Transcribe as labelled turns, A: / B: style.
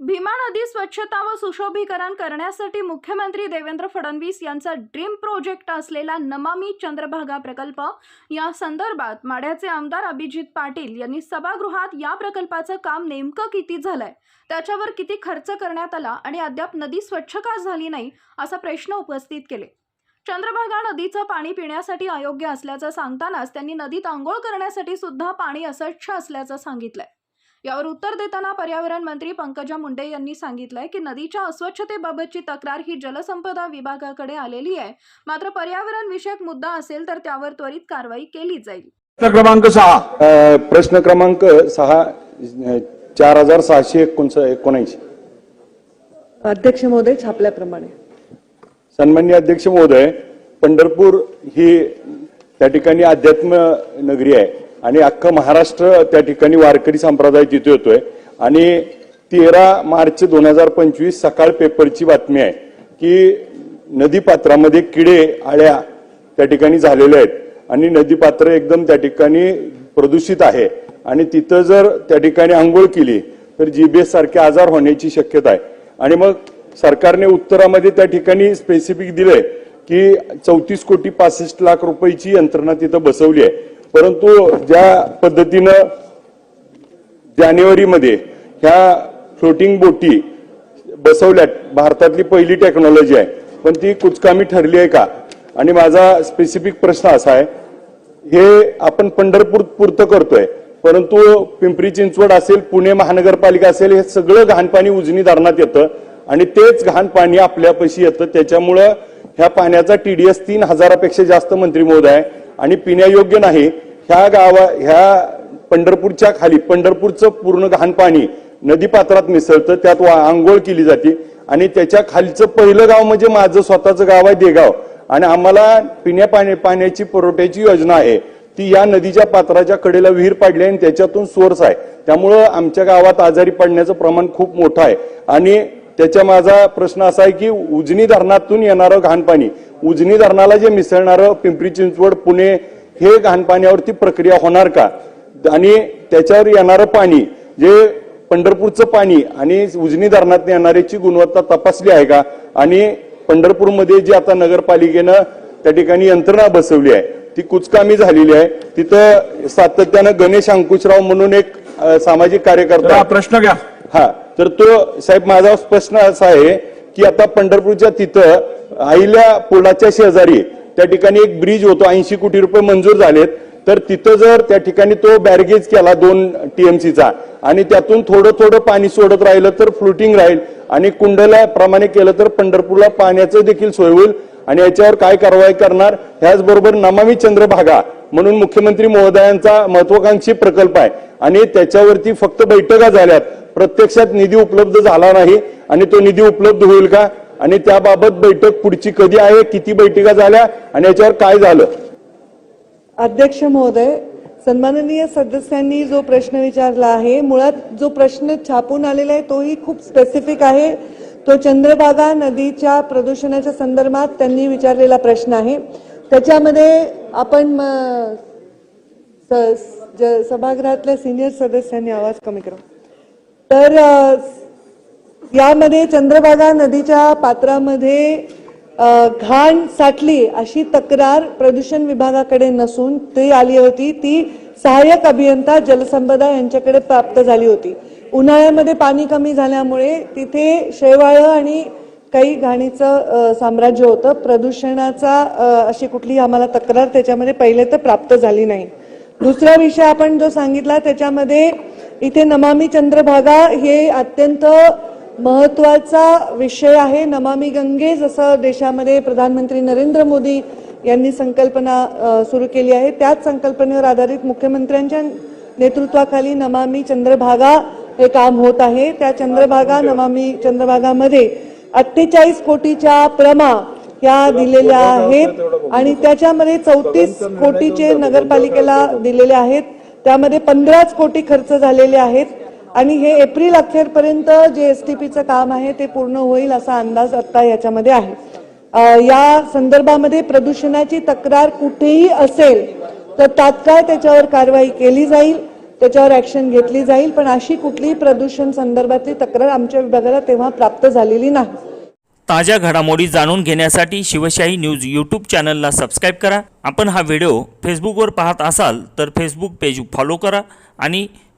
A: भीमा नदी स्वच्छता व सुशोभीकरण करण्यासाठी मुख्यमंत्री देवेंद्र फडणवीस यांचा ड्रीम प्रोजेक्ट असलेला नमामी चंद्रभागा प्रकल्प. या संदर्भात माढ्याचे आमदार अभिजित पाटील यांनी सभागृहात या प्रकल्पाचं काम नेमकं किती झालंय? त्याच्यावर किती खर्च करण्यात आला आणि अद्याप नदी स्वच्छ का झाली नाही? असा प्रश्न उपस्थित केले. चंद्रभागा नदीचं पाणी पिण्यासाठी अयोग्य असल्याचं सांगतानाच त्यांनी नदीत आंघोळ करण्यासाठी सुद्धा पाणी अस्वच्छ असल्याचं सांगितलंय. यावर उत्तर देताना पर्यावरण मंत्री पंकजा मुंडे यांनी सांगितलंय की नदीच्या अस्वच्छतेबाबतची तक्रार ही जलसंपदा विभागाकडे आलेली आहे. मात्र पर्यावरण विषयक मुद्दा असेल तर त्यावर त्वरित कारवाई केली जाईल.
B: प्रश्न क्रमांक सहा.
C: प्रश्न क्रमांक सहा चार हजार सहाशे एकोणस एकोणऐंशी.
D: अध्यक्ष महोदय छापल्याप्रमाणे.
C: सन्मान्य अध्यक्ष महोदय पंढरपूर ही त्या ठिकाणी अध्यात्म नगरी आहे. आणि अख्खं महाराष्ट्र त्या ठिकाणी वारकरी संप्रदाय तिथे येतोय आणि तेरा मार्च दोन हजार पंचवीस सकाळ पेपरची बातमी आहे की नदीपात्रामध्ये किडे आळ्या त्या ठिकाणी झालेल्या आहेत. आणि नदीपात्र एकदम त्या ठिकाणी प्रदूषित आहे. आणि तिथं जर त्या ठिकाणी आंघोळ केली तर जीबीएस सारखे आजार होण्याची शक्यता आहे. आणि मग सरकारने उत्तरामध्ये त्या ठिकाणी स्पेसिफिक दिलंय की चौतीस कोटी पासष्ट लाख रुपयाची यंत्रणा तिथं बसवली आहे. परंतु ज्या पद्धतीनं जानेवारीमध्ये ह्या फ्लोटिंग बोटी बसवल्यात भारतातली पहिली टेक्नॉलॉजी आहे पण ती कुचकामी ठरली आहे का? आणि माझा स्पेसिफिक प्रश्न असा आहे हे आपण पंढरपूर पुरतं करतोय परंतु पिंपरी चिंचवड असेल पुणे महानगरपालिका असेल हे सगळं घाण पाणी उजनी धरणात येतं आणि तेच घाण पाणी आपल्यापाशी येतं. त्याच्यामुळं ह्या पाण्याचा टीडीएस तीन हजारापेक्षा जास्त मंत्री महोदय आहे. आणि पिण्यायोग्य नाही ह्या गावा ह्या पंढरपूरच्या खाली पंढरपूरचं पूर्ण घाण पाणी नदीपात्रात मिसळतं त्यात वा- आंघोळ केली जाते. आणि त्याच्या खालचं पहिलं गाव म्हणजे माझं स्वतःचं गाव आहे देगाव. आणि आम्हाला पिण्या पाण्या पाण्याची पुरवठ्याची योजना आहे. ती या नदीच्या पात्राच्या कडेला विहीर पाडली आहे आणि त्याच्यातून सोर्स आहे. त्यामुळं आमच्या गावात आजारी पडण्याचं प्रमाण खूप मोठं आहे. आणि त्याच्या माझा प्रश्न असा आहे की उजनी धरणातून येणारं घाण पाणी उजनी धरणाला जे मिसळणारं पिंपरी चिंचवड पुणे हे घाण पाण्यावरती प्रक्रिया होणार का? आणि त्याच्यावर येणारं पाणी जे पंढरपूरचं पाणी आणि उजनी धरणात येणाऱ्याची गुणवत्ता तपासली आहे का? आणि पंढरपूरमध्ये जी आता नगरपालिकेनं त्या ठिकाणी यंत्रणा बसवली आहे ती कुचकामी झालेली आहे. तिथं सातत्यानं गणेश अंकुशराव म्हणून एक सामाजिक कार्यकर्ता
B: हा प्रश्न घ्या.
C: हा तर तो साहेब माझा प्रश्न असा आहे की आता पंढरपूरच्या तिथं आईल्या पुलाच्या शेजारी त्या ठिकाणी एक ब्रिज होतो ऐंशी कोटी रुपये मंजूर झालेत. तर तिथं जर त्या ठिकाणी तो बॅरगेज केला दोन टीएमसीचा आणि त्यातून थोडं थोडं पाणी सोडत राहिलं तर फ्लोटिंग राहील आणि कुंडला प्रमाणे केलं तर पंढरपूरला पाण्याचं देखील सोय होईल आणि याच्यावर काय कारवाई करणार? ह्याचबरोबर नमामी चंद्रभागा म्हणून मुख्यमंत्री महोदयांचा महत्वाकांक्षी प्रकल्प आहे. आणि त्याच्यावरती फक्त बैठका झाल्यात. प्रत्यक्षात निधी उपलब्ध झाला नाही आणि तो निधी उपलब्ध होईल का? आणि त्याबाबत बैठक पुढची कधी आहे किती बैठका झाल्या आणि याच्यावर काय झालं?
D: अध्यक्ष महोदय सन्माननीय सदस्यांनी जो प्रश्न विचारला आहे मुळात जो प्रश्न छापून आलेला आहे तोही खूप स्पेसिफिक आहे. तो चंद्रभागा नदीच्या प्रदूषणाच्या संदर्भात त्यांनी विचारलेला प्रश्न आहे. त्याच्यामध्ये आपण स- ज- सभागृहातल्या सिनियर सदस्यांनी आवाज कमी करा. तर यामध्ये चंद्रभागा नदीच्या पात्रामध्ये घाण साठली अशी तक्रार प्रदूषण विभागाकडे नसून ती आली होती. ती सहाय्यक अभियंता जलसंपदा यांच्याकडे प्राप्त झाली होती. उन्हाळ्यामध्ये पाणी कमी झाल्यामुळे तिथे शेवाळं आणि काही घाणीचं साम्राज्य होतं. प्रदूषणाचा अशी कुठली आम्हाला तक्रार त्याच्यामध्ये पहिले तर प्राप्त झाली नाही. दुसरा विषय आपण जो सांगितला त्याच्यामध्ये इथे नमामी चंद्रभागा हे अत्यंत महत्त्वाचा विषय आहे नमामी गंगे जसं देशामध्ये प्रधानमंत्री नरेंद्र मोदी यांनी संकल्पना सुरू केली आहे. त्याच संकल्पनेवर आधारित मुख्यमंत्र्यांच्या नेतृत्वाखाली नमामी चंद्रभागा हे काम होत आहे. त्या चंद्रभागा नमामी चंद्रभागामध्ये अठ्ठेचाळीस कोटीच्या प्रमा या दिलेल्या आहेत आणि त्याच्यामध्ये चौतीस कोटीचे नगरपालिकेला दिलेले आहेत. त्यामध्ये पंधराच कोटी खर्च झालेले आहेत. आणि हे एप्रिल अखेरपर्यंत जे एस टी पीचं काम आहे ते पूर्ण होईल असा अंदाज आता याच्यामध्ये आहे. या संदर्भामध्ये प्रदूषणाची तक्रार कुठेही असेल तर तात्काळ त्याच्यावर कारवाई केली जाईल त्याच्यावर ऍक्शन घेतली जाईल पण अशी कुठलीही प्रदूषण संदर्भातली तक्रार आमच्या विभागाला तेव्हा प्राप्त झालेली नाही.
B: ताज्या घडामोडी जाणून घेण्यासाठी शिवशाही न्यूज यूट्यूब चॅनलला सबस्क्राईब करा. आपण हा व्हिडिओ फेसबुकवर पाहत असाल तर फेसबुक पेज फॉलो करा आणि